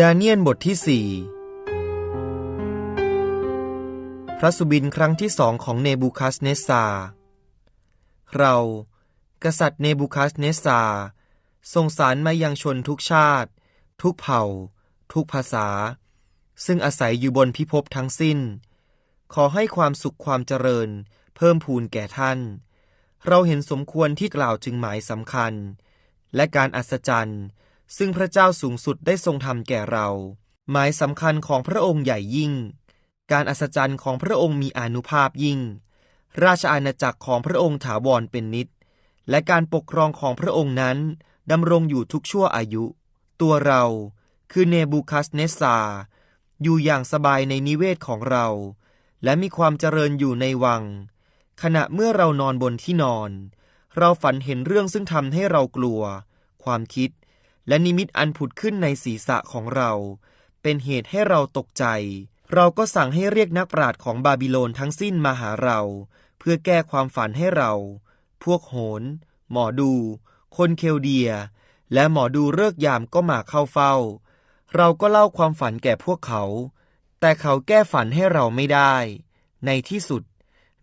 ดาเนียนบทที่สี่พระสุบินครั้งที่สองของเนบูคัสเนสซา เรา กษัตริย์เนบูคัสเนสซาส่งสารมายังชนทุกชาติ ทุกเผ่า ทุกภาษา ซึ่งอาศัยอยู่บนพิภพทั้งสิ้น ขอให้ความสุขความเจริญ เพิ่มพูนแก่ท่าน เราเห็นสมควรที่กล่าวจึงหมายสำคัญ และการอัศจรรย์ ซึ่งพระเจ้าสูงสุดได้ทรงทำแก่เรา หมายสำคัญของพระองค์ใหญ่ยิ่ง การอัศจรรย์ของพระองค์มีอนุภาพยิ่ง ราชอาณาจักรของพระองค์ถาวรเป็นนิจและการปกครองของพระองค์นั้นดำรงอยู่ทุกชั่วอายุ ตัวเราคือเนบูคัสเนสซาอยู่อย่างสบายในนิเวศของเรา และมีความเจริญอยู่ในวัง ขณะเมื่อเรานอนบนที่นอน เราฝันเห็นเรื่องซึ่งทำให้เรากลัว ความคิด และนิมิตอันผุดขึ้นในศีรษะของเรา เป็นเหตุให้เราตกใจ เราก็สั่งให้เรียกนักปราชญ์ของบาบิโลนทั้งสิ้นมาหาเรา เพื่อแก้ความฝันให้เรา พวกโหน หมอดู คนเคลเดีย และหมอดูเลิกยามก็มาเข้าเฝ้า เราก็เล่าความฝันแก่พวกเขา แต่เขาแก้ฝันให้เราไม่ได้ ในที่สุด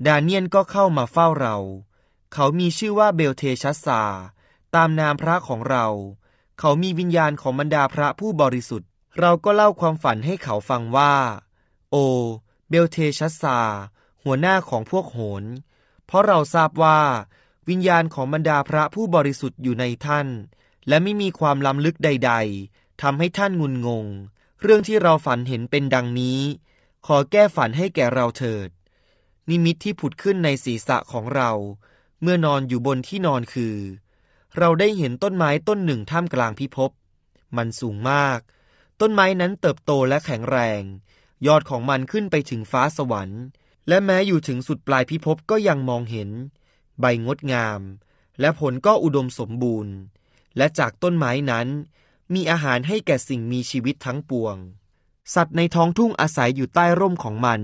ดาเนียนก็เข้ามาเฝ้าเรา เขามีชื่อว่าเบลเทชัสซาตามนามพระของเรา เขามีวิญญาณของบรรดาพระผู้บริสุทธิ์ เราก็เล่าความฝันให้เขาฟังว่า โอ เบลเทชัสซา หัวหน้าของพวกโหน เพราะเราทราบว่า วิญญาณของบรรดาพระผู้บริสุทธิ์อยู่ในท่าน และไม่มีความล้ำลึกใด ๆทำให้ท่านงุนงง เรื่องที่เราฝันเห็นเป็นดังนี้ ขอแก้ฝันให้แก่เราเถิด นิมิตที่ผุดขึ้นในศีรษะของเรา เมื่อนอนอยู่บนที่นอนคือ เราได้เห็นต้นไม้ต้นหนึ่งท่ามกลางพิภพ มันสูงมาก ต้นไม้นั้นเติบโตและแข็งแรง ยอดของมันขึ้นไปถึงฟ้าสวรรค์ และแม้อยู่ถึงสุดปลายพิภพก็ยังมองเห็น ใบงดงาม และผลก็อุดมสมบูรณ์ และจากต้นไม้นั้น มีอาหารให้แก่สิ่งมีชีวิตทั้งปวง สัตว์ในท้องทุ่งอาศัยอยู่ใต้ร่มของมัน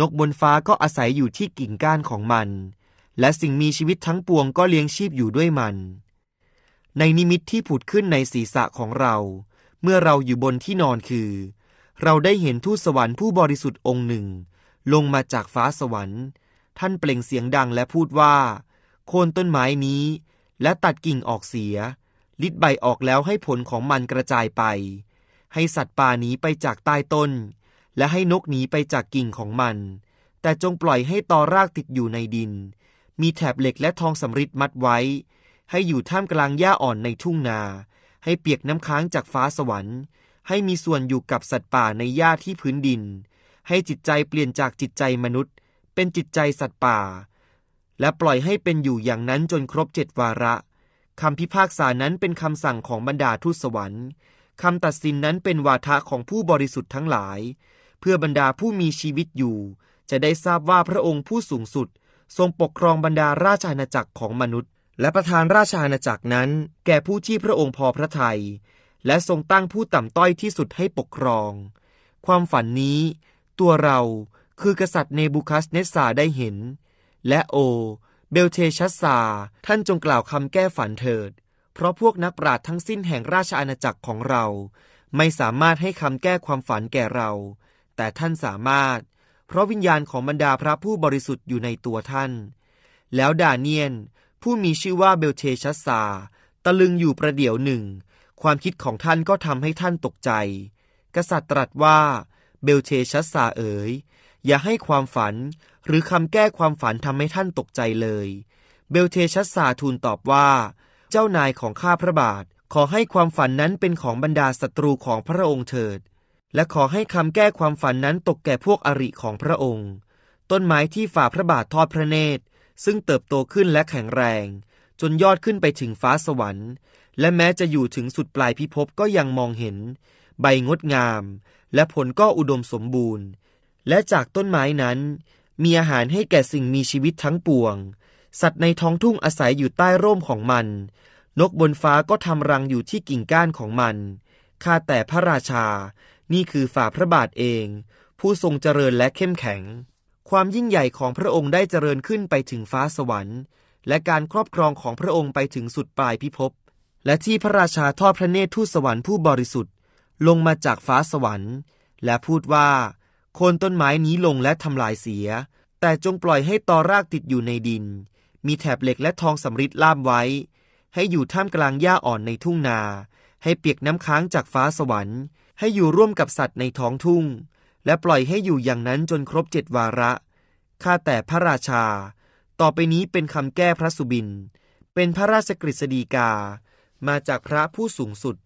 นกบนฟ้าก็อาศัยอยู่ที่กิ่งก้านของมัน และสิ่งมีชีวิตทั้งปวงก็เลี้ยงชีพอยู่ด้วยมัน ในนิมิตที่ผุดขึ้นในศีรษะของเรา เมื่อเราอยู่บนที่นอนคือ เราได้เห็นทูตสวรรค์ผู้บริสุทธิ์องค์หนึ่ง ลงมาจากฟ้าสวรรค์ ท่านเปล่งเสียงดังและพูดว่า โคนต้นไม้นี้ และตัดกิ่งออกเสีย ลิดใบออกแล้วให้ผลของมันกระจายไป ให้สัตว์ป่าหนีไปจากใต้ต้น และให้นกหนีไปจากกิ่งของมัน แต่จงปล่อยให้ตอรากติดอยู่ในดิน มีแถบเหล็กและทองสำริดมัดไว้ ให้อยู่ท่ามกลางหญ้าอ่อนในทุ่งนา ให้เปียกน้ำค้างจากฟ้าสวรรค์ ให้มีส่วนอยู่กับสัตว์ป่าในหญ้าที่พื้นดิน ให้จิตใจเปลี่ยนจากจิตใจมนุษย์ เป็นจิตใจสัตว์ป่า และปล่อยให้เป็นอยู่อย่างนั้นจนครบเจ็ดวาระคำพิพากษานั้นเป็นคำสั่งของบรรดาทูตสวรรค์คำตัดสินนั้นเป็นวาทะของผู้บริสุทธิ์ทั้งหลาย เพื่อบรรดาผู้มีชีวิตอยู่ จะได้ทราบว่าพระองค์ผู้สูงสุด ทรงปกครองบรรดาราชอาณาจักรของมนุษย์ และประธานราชอาณาจักรนั้น แก่ผู้ที่พระองค์พอพระทยัย และทรงตั้งผู้ต่ำต้อยที่สุดให้ปกครอง ความฝันนี้ ตัวเราคือกษัตริย์เนบูคัสเนสซาได้เห็น และโอ เบลเทชัสซา ท่านจงกล่าวคำแก้ฝันเถิด เพราะพวกนักปราชญ์ทั้งสิ้นแห่งราชอาณาจักรของเรา ไม่สามารถให้คำแก้ความฝันแก่เรา แต่ท่านสามารถ เพราะวิญญาณของบรรดาพระผู้บริสุทธิ์อยู่ในตัวท่าน แล้วดาเนียน ผู้มีชื่อว่าเบลเทชัสซา ตะลึงอยู่ประเดี๋ยวหนึ่ง ความคิดของท่านก็ทำให้ท่านตกใจ กษัตริย์ตรัสว่าเบลเทชัสซาเอ๋ย อย่าให้ความฝัน หรือคำแก้ความฝันทำให้ท่านตกใจเลย เบลเทชัสซาทูลตอบว่า เจ้านายของข้าพระบาท ขอให้ความฝันนั้นเป็นของบรรดาศัตรูของพระองค์เถิด และขอให้คำแก้ความฝันนั้นตกแก่พวกอริของพระองค์ ต้นไม้ที่ฝ่าพระบาททอดพระเนตร ซึ่งเติบโตขึ้นและแข็งแรง จนยอดขึ้นไปถึงฟ้าสวรรค์ และแม้จะอยู่ถึงสุดปลายพิภพก็ยังมองเห็น ใบงดงาม และผลก็อุดมสมบูรณ์ และจากต้นไม้นั้น มีอาหารให้แก่สิ่งมีชีวิตทั้งปวง สัตว์ในท้องทุ่งอาศัยอยู่ใต้ร่มของมัน นกบนฟ้าก็ทำรังอยู่ที่กิ่งก้านของมันข้าแต่พระราชา นี่คือฝ่าพระบาทเอง ผู้ทรงเจริญและเข้มแข็ง ความยิ่งใหญ่ของพระองค์ได้เจริญขึ้นไปถึงฟ้าสวรรค์ และการครอบครองของพระองค์ไปถึงสุดปลายพิภพ และที่พระราชาทอดพระเนตรทูตสวรรค์ผู้บริสุทธิ์ ลงมาจากฟ้าสวรรค์ และพูดว่า โคนต้นไม้นี้ลงและทำลายเสีย แต่จงปล่อยให้ตอรากติดอยู่ในดิน มีแถบเหล็กและทองสำริดล่ามไว้ ให้อยู่ท่ามกลางหญ้าอ่อนในทุ่งนา ให้เปียกน้ำค้างจากฟ้าสวรรค์ ให้อยู่ร่วมกับสัตว์ในท้องทุ่ง และปล่อยให้อยู่อย่างนั้นจนครบเจ็ดวาระ ข้าแต่พระราชา ต่อไปนี้เป็นคำแก้พระสุบิน เป็นพระราชกฤษฎีกา มาจากพระผู้สูงสุด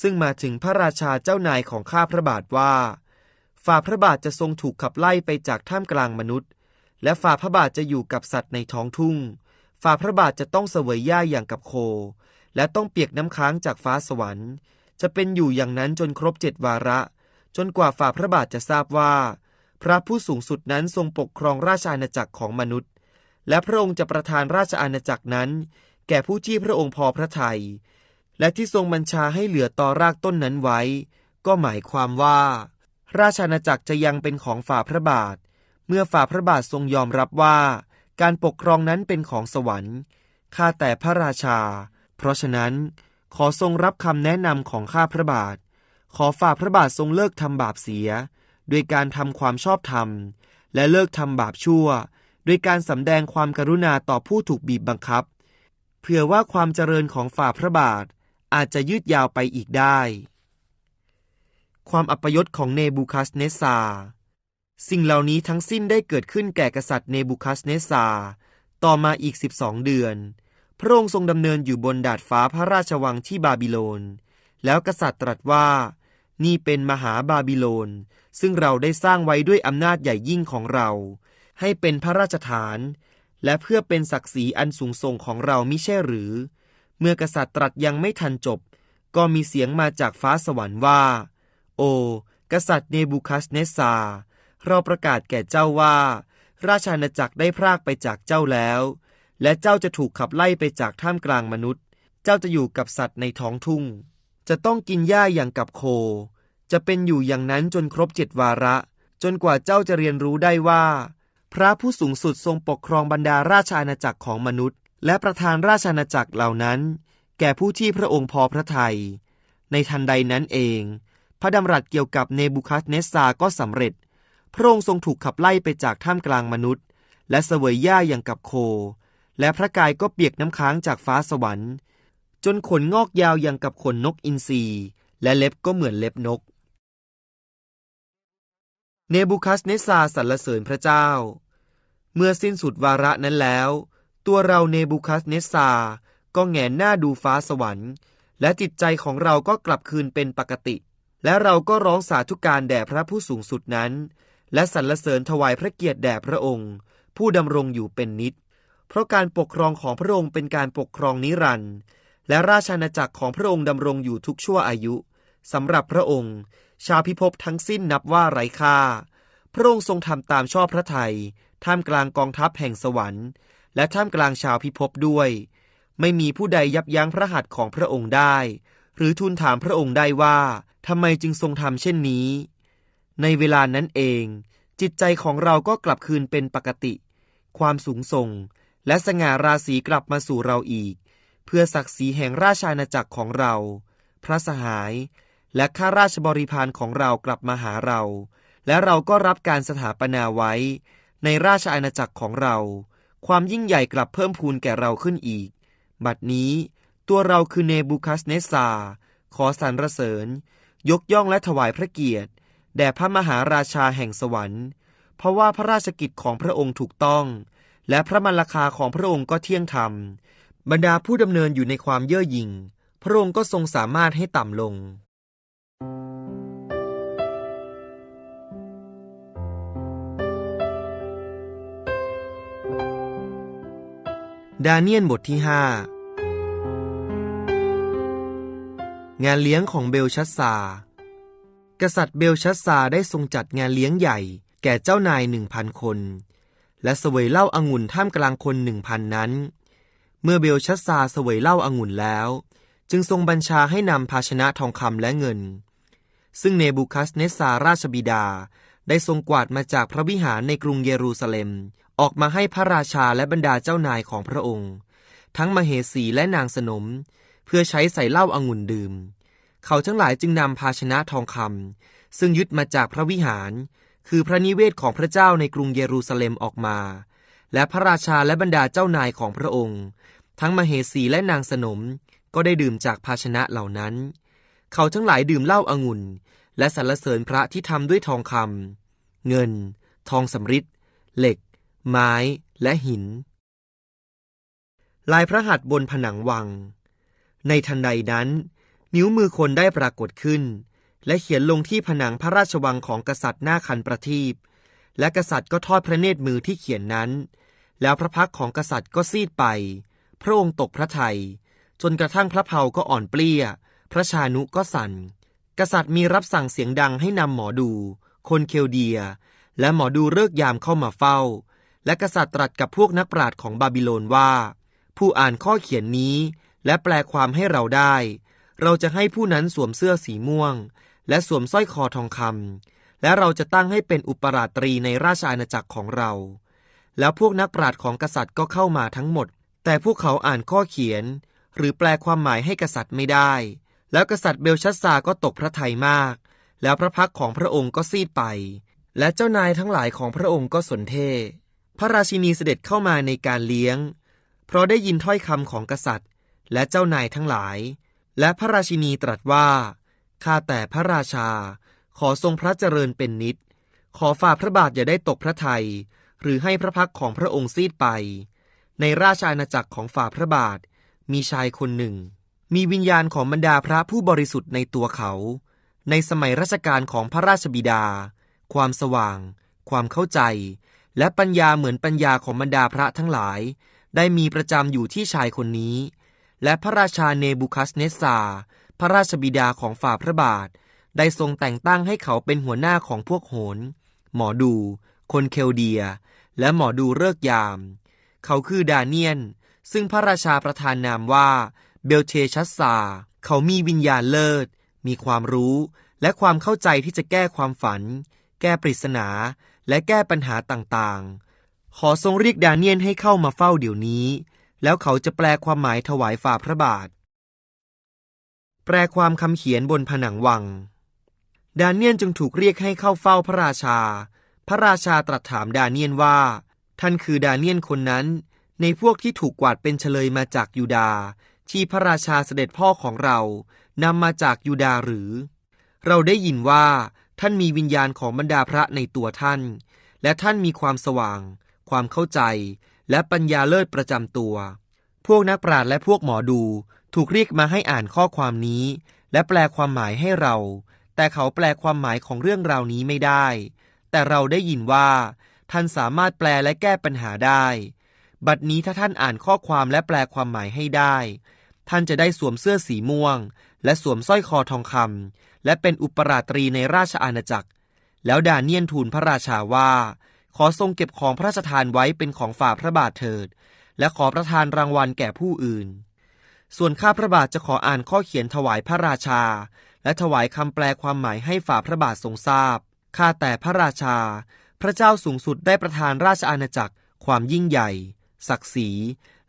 ซึ่งมาถึงพระราชาเจ้านายของข้าพระบาทว่า ฝ่าพระบาทจะทรงถูกขับไล่ไปจากท่ามกลางมนุษย์ และฝ่าพระบาทจะอยู่กับสัตว์ในท้องทุ่ง ฝ่าพระบาทจะต้องเสวยหญ้าอย่างกับโค และต้องเปียกน้ำค้างจากฟ้าสวรรค์ จะเป็นอยู่อย่างนั้นจนครบเจ็ดวาระ จนกว่าฝ่าพระบาทจะทราบว่า พระผู้สูงสุดนั้นทรงปกครองราชอาณาจักรของมนุษย์ และพระองค์จะประทานราชอาณาจักรนั้น แก่ผู้ที่พระองค์พอพระทยัยและที่ทรงบัญชาให้เหลือต่อรากต้นนั้นไว้ ก็หมายความว่า ราชอาณาจักรจะยังเป็นของฝ่าพระบาท เมื่อฝ่าพระบาททรงยอมรับว่า การปกครองนั้นเป็นของสวรรค์ข้าแต่พระราชา เพราะฉะนั้นขอทรงรับคำแนะนำของข้าพระบาท ขอฝ่าพระบาททรงเลิกทำบาปเสีย ด้วยการทำความชอบธรรม และเลิกทำบาปชั่ว ด้วยการสำแดงความกรุณาต่อผู้ถูกบีบบังคับ เผื่อว่าความเจริญของฝ่าพระบาทอาจจะยืดยาวไปอีกได้ ความอัปยศของเนบูคัสเนซา สิ่งเหล่านี้ทั้งสิ้นได้เกิดขึ้นแก่กษัตริย์เนบูคัสเนซา ต่อมาอีก 12 เดือน พระองค์ทรงดำเนินอยู่บนดาดฟ้าพระราชวังที่บาบิโลน แล้วกษัตริย์ตรัสว่า นี่เป็นมหาบาบิโลน ซึ่งเราได้สร้างไว้ด้วยอำนาจใหญ่ยิ่งของเรา ให้เป็นพระราชฐาน และเพื่อเป็นศักดิ์ศรีอันสูงส่งของเรามิใช่หรือ เมื่อกษัตริย์ตรัสยังไม่ทันจบ ก็มีเสียงมาจากฟ้าสวรรค์ว่า โอ้กษัตริย์เนบูคัสเนสซา เราประกาศแก่เจ้าว่า ราชอาณาจักรได้พรากไปจากเจ้าแล้ว และเจ้าจะถูกขับไล่ไปจากท่ามกลางมนุษย์ เจ้าจะอยู่กับสัตว์ในท้องทุ่ง จะต้องกินหญ้าอย่างกับโค จะเป็นอยู่อย่างนั้นจนครบเจ็ดวาระ จนกว่าเจ้าจะเรียนรู้ได้ว่า พระผู้สูงสุดทรงปกครองบรรดาราชอาณาจักรของมนุษย์ และประธานราชอาณาจักรเหล่านั้น แก่ผู้ที่พระองค์พอพระทยัยในทันใดนั้นเอง พระดำรัสเกี่ยวกับเนบูคัสเนสซาก็สำเร็จ พระองค์ทรงถูกขับไล่ไปจากท่ามกลางมนุษย์ และเสวยหญ้าอย่างกับโค และพระกายก็เปียกน้ำค้างจากฟ้าสวรรค์ จนขนงอกยาวอย่างกับขนนกอินทรีและเล็บก็เหมือนเล็บนก เนบูคัสเนซาสรรเสริญพระเจ้า เมื่อสิ้นสุดวาระนั้นแล้ว ตัวเราเนบูคัสเนซาก็แงนหน้าดูฟ้าสวรรค์ และจิตใจของเราก็กลับคืนเป็นปกติ และเราก็ร้องสาธุการแด่พระผู้สูงสุดนั้น และสรรเสริญถวายพระเกียรติแด่พระองค์ ผู้ดำรงอยู่เป็นนิจเพราะการปกครองของพระองค์เป็นการปกครองนิรันดร์ และราชอาณาจักรของพระองค์ดำรงอยู่ทุกชั่วอายุสำหรับพระองค์ ชาวพิภพทั้งสิ้นนับว่าไร้ค่า พระองค์ทรงทำตามชอบพระทยัยท่ามกลางกองทัพแห่งสวรรค์ และท่ามกลางชาวพิภพด้วย ไม่มีผู้ใดยับยั้งพระหัตถ์ของพระองค์ได้ หรือทูลถามพระองค์ได้ว่าทำไมจึงทรงทำเช่นนี้ ในเวลานั้นเอง จิตใจของเราก็กลับคืนเป็นปกติ ความสูงส่ง และสง่าราศีกลับมาสู่เราอีก พื่อศักดิ์ศรีแห่งราชอาณาจักรของเรา พระสหาย และข้าราชบริพารของเรากลับมาหาเรา และเราก็รับการสถาปนาไว้ ในราชอาณาจักรของเรา ความยิ่งใหญ่กลับเพิ่มพูนแก่เราขึ้นอีก บัดนี้ ตัวเราคือเนบูคัสเนซาขอสรรเสริญ ยกย่องและถวายพระเกียรติแด่พระมหาราชาแห่งสวรรค์ เพราะว่าพระราชกิจของพระองค์ถูกต้อง และพระมรรคาของพระองค์ก็เที่ยงธรรม บรรดาผู้ดำเนินอยู่ในความเย่อหยิ่ง พระองค์ก็ทรงสามารถให้ต่ำลง ดาเนียนบทที่5งานเลี้ยงของเบลชัสซา กษัตริย์เบลชัสซาได้ทรงจัดงานเลี้ยงใหญ่ แก่เจ้านายหนึ่งพันคน และเสวยเหล้าอางุ่นท่ามกลางคนหนึ่งพันนั้น เมื่อเบลชัสซาเสวยเหล้าอางุ่นแล้ว จึงทรงบัญชาให้นำภาชนะทองคำและเงิน ซึ่งเนบูคัสเนสซาราชบิดา ได้ทรงกวาดมาจากพระวิหารในกรุงเยรูซาเล็ม ออกมาให้พระราชาและบรรดาเจ้านายของพระองค์ ทั้งมเหสีและนางสนม เพื่อใช้ใส่เหล้าอางุ่นดื่ม เขาทั้งหลายจึงนำภาชนะทองคำซึ่งยึดมาจากพระวิหาร คือพระนิเวศของพระเจ้าในกรุงเยรูซาเล็มออกมา และพระราชาและบรรดาเจ้านายของพระองค์ ทั้งมเหสีและนางสนมก็ได้ดื่มจากภาชนะเหล่านั้น เขาทั้งหลายดื่มเหล้าอางุ่น และสรรเสริญพระที่ทำด้วยทองคำเงิน ทองสำริดเหล็ก ไม้ และหิน ลายพระหัตถ์บนผนังวัง ในทันใดนั้น นิ้วมือคนได้ปรากฏขึ้น และเขียนลงที่ผนังพระราชวังของกษัตริย์หน้าคันประทีป และกษัตริย์ก็ทอดพระเนตรมือที่เขียนนั้น แล้วพระพักของกษัตริย์ก็ซีดไป พระองค์ตกพระทยัยจนกระทั่งพระเพาก็อ่อนเปลี้ย พระชานุก็สั่น กษัตริย์มีรับสั่งเสียงดังให้นำหมอดู คนเคลเดีย และหมอดูเลิกยามเข้ามาเฝ้า และกษัตริย์ตรัสกับพวกนักปราชญ์ของบาบิโลนว่า ผู้อ่านข้อเขียนนี้ และแปลความให้เราได้ เราจะให้ผู้นั้นสวมเสื้อสีม่วง และสวมสร้อยคอทองคำ และเราจะตั้งให้เป็นอุปราชตรีในราชอาณาจักรของเรา แล้วพวกนักปราชญ์ของกษัตริย์ก็เข้ามาทั้งหมด แต่พวกเขาอ่านข้อเขียน หรือแปลความหมายให้กษัตริย์ไม่ได้ แล้วกษัตริย์เบลชัสซาก็ตกพระทัยมาก แล้วพระพักของพระองค์ก็ซีดไป และเจ้านายทั้งหลายของพระองค์ก็สนเทพระราชินีเสด็จเข้ามาในการเลี้ยง เพราะได้ยินถ้อยคำของกษัตริย์ และเจ้านายทั้งหลาย และพระราชินีตรัสว่าข้าแต่พระราชา ขอทรงพระเจริญเป็นนิด ขอฝ่าพระบาทอย่าได้ตกพระทยัย หรือให้พระพักของพระองค์ซีดไป ในราชอาณาจักรของฝ่าพระบาท มีชายคนหนึ่ง มีวิญญาณของบรรดาพระผู้บริสุทธิ์ในตัวเขา ในสมัยรัชกาลของพระราชบิดา ความสว่าง ความเข้าใจ และปัญญาเหมือนปัญญาของบรรดาพระทั้งหลาย ได้มีประจำอยู่ที่ชายคนนี้ และพระราชาเนบูคัสเนสซาพระราชบิดาของฝ่าพระบาท ได้ทรงแต่งตั้งให้เขาเป็นหัวหน้าของพวกโหน หมอดู คนเคลเดีย และหมอดูเลิกยาม เขาคือดาเนียน ซึ่งพระราชาประทานนามว่าเบลเทชัสซา เขามีวิญญาณเลิศ มีความรู้ และความเข้าใจที่จะแก้ความฝัน แก้ปริศนา และแก้ปัญหาต่างๆ ขอทรงเรียกดาเนียนให้เข้ามาเฝ้าเดี๋ยวนี้ แล้วเขาจะแปลความหมายถวายฝ่าพระบาท แปลความคำเขียนบนผนังวัง ดาเนียนจึงถูกเรียกให้เข้าเฝ้าพระราชา พระราชาตรัสถามดาเนียนว่า ท่านคือดาเนียนคนนั้น ในพวกที่ถูกกวาดเป็นเฉลยมาจากยูดา ที่พระราชาเสด็จพ่อของเรานำมาจากยูดาหรือ เราได้ยินว่า ท่านมีวิญญาณของบรรดาพระในตัวท่าน และท่านมีความสว่าง ความเข้าใจ และปัญญาเลิศประจำตัว พวกนักปราชญ์และพวกหมอดูถูกเรียกมาให้อ่านข้อความนี้ และแปลความหมายให้เรา แต่เขาแปลความหมายของเรื่องราวนี้ไม่ได้ แต่เราได้ยินว่า ท่านสามารถแปลและแก้ปัญหาได้ บัดนี้ถ้าท่านอ่านข้อความและแปลความหมายให้ได้ ท่านจะได้สวมเสื้อสีม่วง และสวมสร้อยคอทองคำและเป็นอุปราตรีในราชอาณาจักร แล้วดาเนียนทูลพระราชาว่า ขอทรงเก็บของพระราชทานไว้เป็นของฝ่าพระบาทเถิด และขอประทานรางวัลแก่ผู้อื่น ส่วนข้าพระบาทจะขออ่านข้อเขียนถวายพระราชา และถวายคำแปลความหมายให้ฝ่าพระบาททรงทราบ ข้าแต่พระราชา พระเจ้าสูงสุดได้ประทานราชอาณาจักร ความยิ่งใหญ่ ศักดิ์ศรี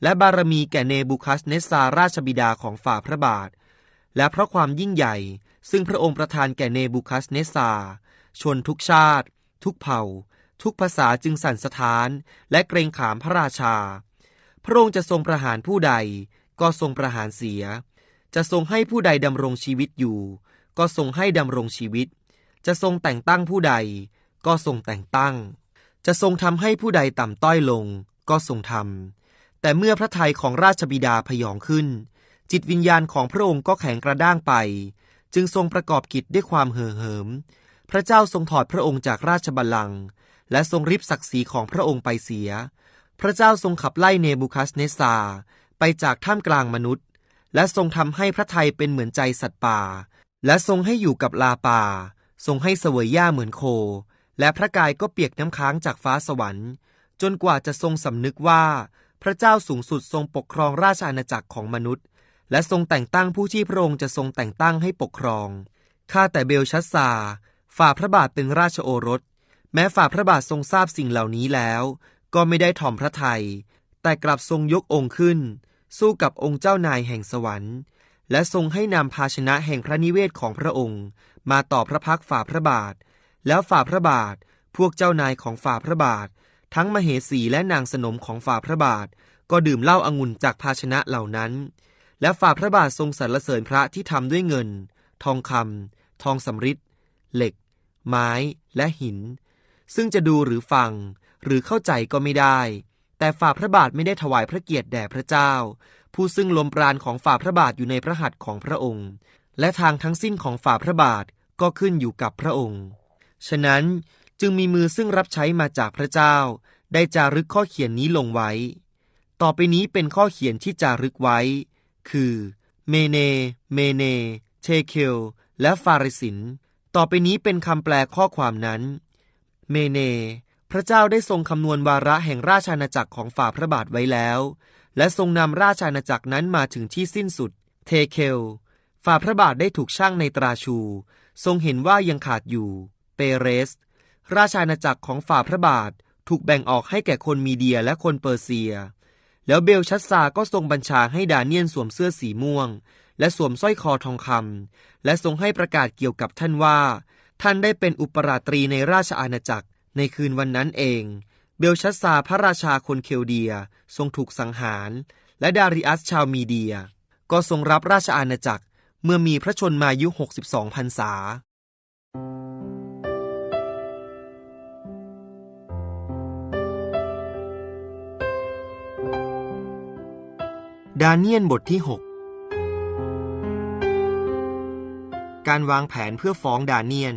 และบารมีแก่เนบูคัสเนสซาราชบิดาของฝ่าพระบาท และเพราะความยิ่งใหญ่ ซึ่งพระองค์ประทานแก่เนบูคัสเนสซา ชนทุกชาติ ทุกเผ่า ทุกภาษาจึงสั่นสะท้าน และเกรงขามพระราชา พระองค์จะทรงประหารผู้ใด ก็ทรงประหารเสีย จะทรงให้ผู้ใดดำรงชีวิตอยู่ ก็ทรงให้ดำรงชีวิต จะทรงแต่งตั้งผู้ใด ก็ทรงแต่งตั้ง จะทรงทำให้ผู้ใดต่ำต้อยลง ก็ทรงทำแต่เมื่อพระทัยของราชบิดาพยองขึ้น จิตวิญญาณของพระองค์ก็แข็งกระด้างไป จึงทรงประกอบกิจด้วยความเห่อเหิม พระเจ้าทรงถอดพระองค์จากราชบัลลังก์และทรงริบศักดิ์ศรีของพระองค์ไปเสีย พระเจ้าทรงขับไล่เนบูคัสเนซาไปจากท่ามกลางมนุษย์ และทรงทำให้พระทัยเป็นเหมือนใจสัตว์ป่า และทรงให้อยู่กับลาป่า ทรงให้เสวยหญ้าเหมือนโค และพระกายก็เปียกน้ำค้างจากฟ้าสวรรค์ จนกว่าจะทรงสำนึกว่า พระเจ้าสูงสุดทรงปกครองราชอาณาจักรของมนุษย์ และทรงแต่งตั้งผู้ที่พระองค์จะทรงแต่งตั้งให้ปกครอง ข้าแต่เบลชัสซา ฝ่าพระบาทเป็นราชโอรส แม้ฝ่าพระบาททรงทราบสิ่งเหล่านี้แล้ว ก็ไม่ได้ถ่อมพระทยัยแต่กลับทรงยกองค์ขึ้น สู้กับองค์เจ้านายแห่งสวรรค์ และทรงให้นำภาชนะแห่งพระนิเวศของพระองค์ มาต่อพระพักฝ่าพระบาท แล้วฝ่าพระบาท พวกเจ้านายของฝ่าพระบาท ทั้งมเหสีและนางสนมของฝ่าพระบาท ก็ดื่มเหล้าอางุ่นจากภาชนะเหล่านั้น และฝ่าพระบาททรงสรรเสริญพระที่ทำด้วยเงิน ทองคำทองสำริดเหล็ก ไม้และหิน ซึ่งจะดูหรือฟัง หรือเข้าใจก็ไม่ได้ แต่ฝ่าพระบาทไม่ได้ถวายพระเกียรติแด่พระเจ้า ผู้ซึ่งลมปราณของฝ่าพระบาทอยู่ในพระหัตถ์ของพระองค์ และทางทั้งสิ้นของฝ่าพระบาทก็ขึ้นอยู่กับพระองค์ ฉะนั้นจึงมีมือซึ่งรับใช้มาจากพระเจ้า ได้จารึกข้อเขียนนี้ลงไว้ ต่อไปนี้เป็นข้อเขียนที่จารึกไว้ คือเมเน เมเน เทเคล และฟาริสิน ต่อไปนี้เป็นคำแปลข้อความนั้น เมเน พระเจ้าได้ทรงคำนวณวาระแห่งราชอาณาจักรของฝ่าพระบาทไว้แล้ว และทรงนำราชอาณาจักรนั้นมาถึงที่สิ้นสุด เทเคล ฝ่าพระบาทได้ถูกช่างในตราชู ทรงเห็นว่ายังขาดอยู่ เปเรส ราชอาณาจักรของฝ่าพระบาทถูกแบ่งออกให้แก่คนมีเดียและคนเปอร์เซีย แล้วเบลชัสซาก็ทรงบัญชาให้ดาเนียนสวมเสื้อสีม่วง และสวมสร้อยคอทองคำและทรงให้ประกาศเกี่ยวกับท่านว่า ท่านได้เป็นอุปราตรีในราชอาณาจักร ในคืนวันนั้นเอง เบลชัสซาพระราชาคนเคลเดียทรงถูกสังหาร และดาริอัสชาวมีเดีย ก็ทรงรับราชอาณาจักรเมื่อมีพระชนมายุ 62พรรษา ดาเนียนบทที่ 6 การวางแผนเพื่อฟ้องดาเนียน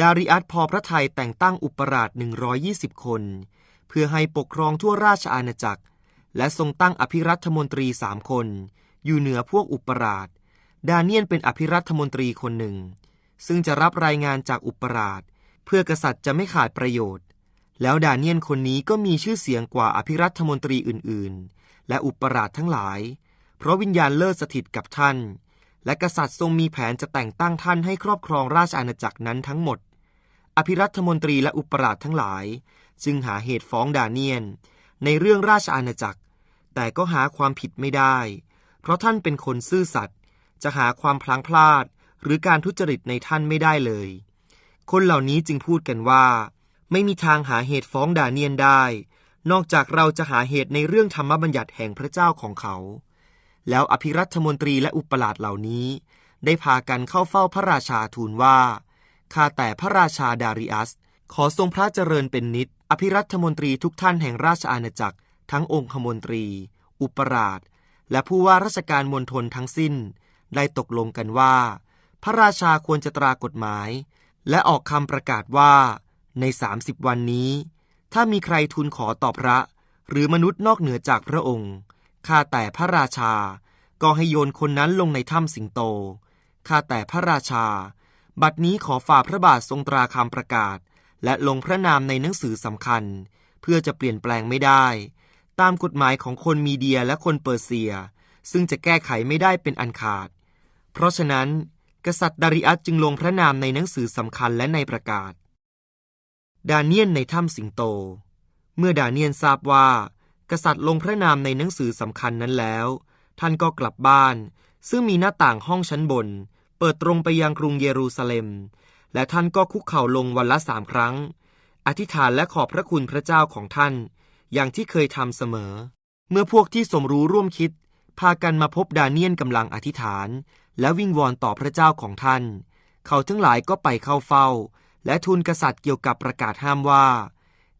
ดาริอัสพอพระทัยแต่งตั้งอุปราช 120 คน เพื่อให้ปกครองทั่วราชอาณาจักร และทรงตั้งอภิรัฐมนตรีสามคน อยู่เหนือพวกอุปราช ดาเนียนเป็นอภิรัฐมนตรีคนหนึ่ง ซึ่งจะรับรายงานจากอุปราช เพื่อกษัตริย์จะไม่ขาดประโยชน์ แล้วดาเนียนคนนี้ก็มีชื่อเสียงกว่าอภิรัฐมนตรีอื่น ๆ และอุปราชทั้งหลาย เพราะวิญญาณเลิศสถิตกับท่าน และกษัตริย์ทรงมีแผนจะแต่งตั้งท่านให้ครอบครองราชอาณาจักรนั้นทั้งหมด อภิรัฐมนตรีและอุปราชทั้งหลาย จึงหาเหตุฟ้องดาเนียน ในเรื่องราชอาณาจักร แต่ก็หาความผิดไม่ได้ เพราะท่านเป็นคนซื่อสัตย์จะหาความพลั้งพลาด หรือการทุจริตในท่านไม่ได้เลย คนเหล่านี้จึงพูดกันว่า ไม่มีทางหาเหตุฟ้องดาเนียนได้ นอกจากเราจะหาเหตุในเรื่องธรรมบัญญัติแห่งพระเจ้าของเขา แล้วอภิรัฐมนตรีและอุปราชเหล่านี้ ได้พากันเข้าเฝ้าพระราชาทูลว่า ข้าแต่พระราชาดาริอัส ขอทรงพระเจริญเป็นนิด อภิรัฐมนตรีทุกท่านแห่งราชอาณาจักร ทั้งองคมนตรี อุปราช และผู้ว่าราชการมณฑลทั้งสิ้น ได้ตกลงกันว่า พระราชาควรจะตรากฎหมาย และออกคำประกาศว่า ใน 30 วันนี้ ถ้ามีใครทูลขอต่อพระ หรือมนุษย์นอกเหนือจากพระองค์ ข้าแต่พระราชา ก็ให้โยนคนนั้นลงในถ้ำสิงโต ข้าแต่พระราชา บัดนี้ขอฝ่าพระบาททรงตราคำประกาศ และลงพระนามในหนังสือสำคัญ เพื่อจะเปลี่ยนแปลงไม่ได้ ตามกฎหมายของคนมีเดียและคนเปอร์เซีย ซึ่งจะแก้ไขไม่ได้เป็นอันขาด เพราะฉะนั้น กษัตริย์ดาริอัสจึงลงพระนามในหนังสือสำคัญและในประกาศ ดาเนียนในถ้ำสิงโต เมื่อดาเนียนทราบว่า กษัตริย์ลงพระนามในหนังสือสำคัญนั้นแล้ว ท่านก็กลับบ้าน ซึ่งมีหน้าต่างห้องชั้นบน เปิดตรงไปยังกรุงเยรูซาเล็ม และท่านก็คุกเข่าลงวันละสามครั้ง อธิษฐานและขอบพระคุณพระเจ้าของท่าน อย่างที่เคยทำเสมอ เมื่อพวกที่สมรู้ร่วมคิด พากันมาพบดาเนียนกำลังอธิษฐาน และวิงวอนต่อพระเจ้าของท่าน เขาทั้งหลายก็ไปเข้าเฝ้า และทูลกษัตริย์เกี่ยวกับประกาศห้ามว่า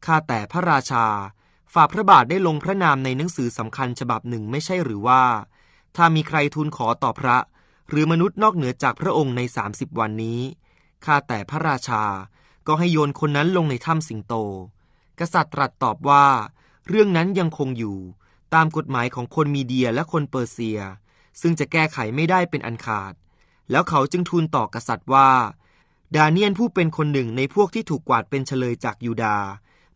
ข้าแต่พระราชา ฝ่าพระบาทได้ลงพระนามในหนังสือสำคัญฉบับหนึ่งไม่ใช่หรือว่า ถ้ามีใครทูลขอต่อพระ หรือมนุษย์นอกเหนือจากพระองค์ใน 30 วันนี้ข้าแต่พระราชา ก็ให้โยนคนนั้นลงในถ้ำสิงโต กษัตริย์ตรัสตอบว่า เรื่องนั้นยังคงอยู่ ตามกฎหมายของคนมีเดียและคนเปอร์เซีย ซึ่งจะแก้ไขไม่ได้เป็นอันขาด แล้วเขาจึงทูลต่อกษัตริย์ว่า ดาเนียนผู้เป็นคนหนึ่งในพวกที่ถูกกวาดเป็นเฉลยจากยูดา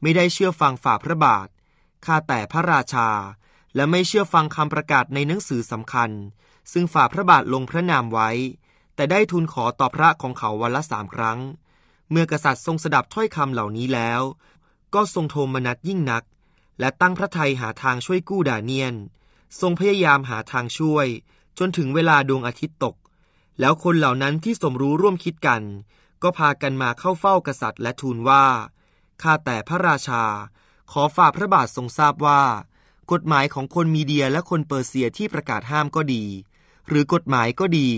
ไม่ได้เชื่อฟังฝ่าพระบาท ข้าแต่พระราชา และไม่เชื่อฟังคำประกาศในหนังสือสำคัญ ซึ่งฝ่าพระบาทลงพระนามไว้ แต่ได้ทูลขอต่อพระของเขาวันละสามครั้ง เมื่อกษัตริย์ทรงสดับถ้อยคำเหล่านี้แล้ว ก็ทรงโทมนัสยิ่งนัก และตั้งพระทัยหาทางช่วยกู้ดาเนียน ทรงพยายามหาทางช่วย จนถึงเวลาดวงอาทิตย์ตก แล้วคนเหล่านั้นที่สมรู้ร่วมคิดกัน ก็พากันมาเข้าเฝ้ากษัตริย์และทูลว่าข้าแต่พระราชา ขอฝ่าพระบาททรงทราบว่า กฎหมายของคนมีเดียและคนเปอร์เซียที่ประกาศห้ามก็ดี หรือกฎหมายก็ดี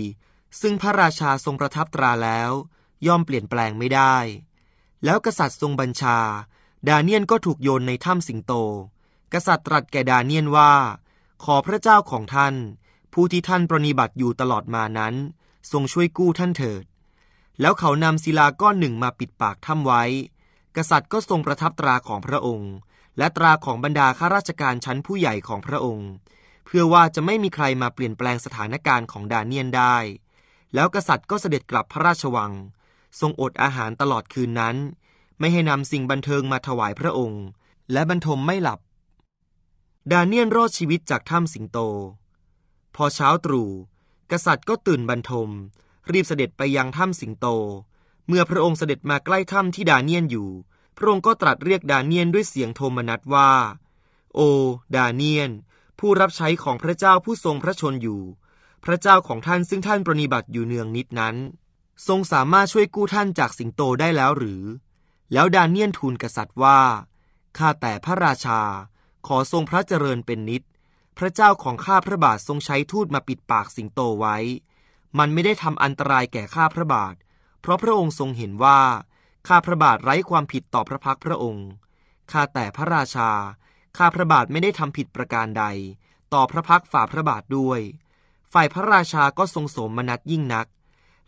ซึ่งพระราชาทรงประทับตราแล้ว ย่อมเปลี่ยนแปลงไม่ได้ แล้วกษัตริย์ทรงบัญชา ดาเนียนก็ถูกโยนในถ้ำสิงโต กษัตริย์ตรัสแก่ดาเนียนว่า ขอพระเจ้าของท่าน ผู้ที่ท่านปรนิบัติอยู่ตลอดมานั้น ทรงช่วยกู้ท่านเถิด แล้วเขานำศิลาก้อนหนึ่งมาปิดปากถ้ำไว้ กษัตริย์ก็ทรงประทับตราของพระองค์ และตราของบรรดาข้าราชการชั้นผู้ใหญ่ของพระองค์ เพื่อว่าจะไม่มีใครมาเปลี่ยนแปลงสถานการณ์ของดาเนียนได้ แล้วกษัตริย์ก็เสด็จกลับพระราชวัง ทรงอดอาหารตลอดคืนนั้น ไม่ให้นำสิ่งบันเทิงมาถวายพระองค์ และบรรทมไม่หลับ ดาเนียนรอดชีวิตจากถ้ำสิงโต พอเช้าตรู่กษัตริย์ก็ตื่นบรรทม รีบเสด็จไปยังถ้ำสิงโต เมื่อพระองค์เสด็จมาใกล้ถ้ำที่ดาเนียนอยู่ พระองค์ก็ตรัสเรียกดาเนียนด้วยเสียงโทมนัสว่า โอ ดาเนียน ผู้รับใช้ของพระเจ้าผู้ทรงพระชนอยู่ พระเจ้าของท่านซึ่งท่านปรนิบัติอยู่เนืองนิดนั้น ทรงสามารถช่วยกู้ท่านจากสิงโตได้แล้วหรือ แล้วดาเนียนทูลกษัตริย์ว่า ข้าแต่พระราชา ขอทรงพระเจริญเป็นนิด พระเจ้าของข้าพระบาททรงใช้ทูตมาปิดปากสิงโตไว้ มันไม่ได้ทำอันตรายแก่ข้าพระบาท เพราะพระองค์ทรงเห็นว่าข้าพระบาทไร้ความผิดต่อพระพักพระองค์ ข้าแต่พระราชา ข้าพระบาทไม่ได้ทำผิดประการใด ต่อพระพักฝ่าพระบาทด้วย ฝ่ายพระราชาก็ทรงโสมนัสยิ่งนัก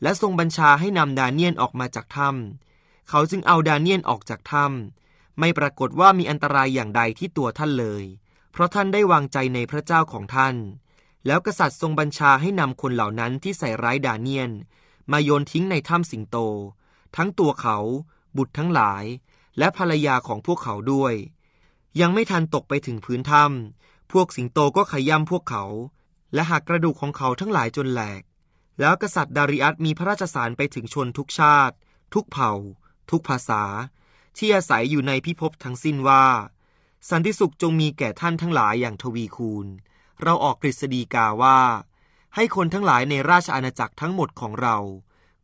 และทรงบัญชาให้นำดาเนียนออกมาจากถ้ำเขาจึงเอาดาเนียนออกจากถ้ำไม่ปรากฏว่ามีอันตรายอย่างใดที่ตัวท่านเลย เพราะท่านได้วางใจในพระเจ้าของท่าน แล้วกษัตริย์ทรงบัญชาให้นำคนเหล่านั้นที่ใส่ร้ายดาเนียน มาโยนทิ้งในถ้ำสิงโต ทั้งตัวเขา บุตรทั้งหลาย และภรรยาของพวกเขาด้วย ยังไม่ทันตกไปถึงพื้นถ้ำพวกสิงโตก็ขย่ำพวกเขา และหักกระดูกของเขาทั้งหลายจนแหลก แล้วกษัตริย์ดาริอัสมีพระราชสารไปถึงชนทุกชาติ ทุกเผ่า ทุกภาษา ที่อาศัยอยู่ในพิภพทั้งสิ้นว่า สันติสุขจงมีแก่ท่านทั้งหลายอย่างทวีคูณ เราออกกฤษฎีกาว่า ให้คนทั้งหลายในราชอาณาจักรทั้งหมดของเรา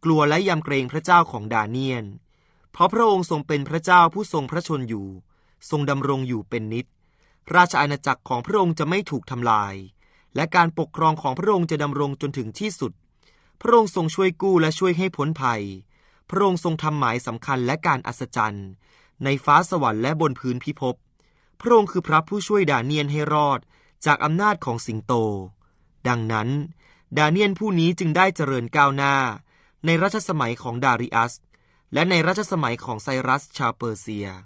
กลัวและยำเกรงพระเจ้าของดาเนียน เพราะพระองค์ทรงเป็นพระเจ้าผู้ทรงพระชนอยู่ ทรงดำรงอยู่เป็นนิจราชอาณาจักรของพระองค์จะไม่ถูกทำลาย และการปกครองของพระองค์จะดำรงจนถึงที่สุด พระองค์ทรงช่วยกู้และช่วยให้พ้นภัย พระองค์ทรงทำหมายสำคัญและการอัศจรรย์ ในฟ้าสวรรค์และบนพื้นพิภพ พระองค์คือพระผู้ช่วยดาเนียนให้รอด จากอำนาจของสิงโต ดังนั้น ดาเนียนผู้นี้จึงได้เจริญก้าวหน้า ในรัชสมัยของดาริอัส และในรัชสมัยของไซรัสชาวเปอร์เซีย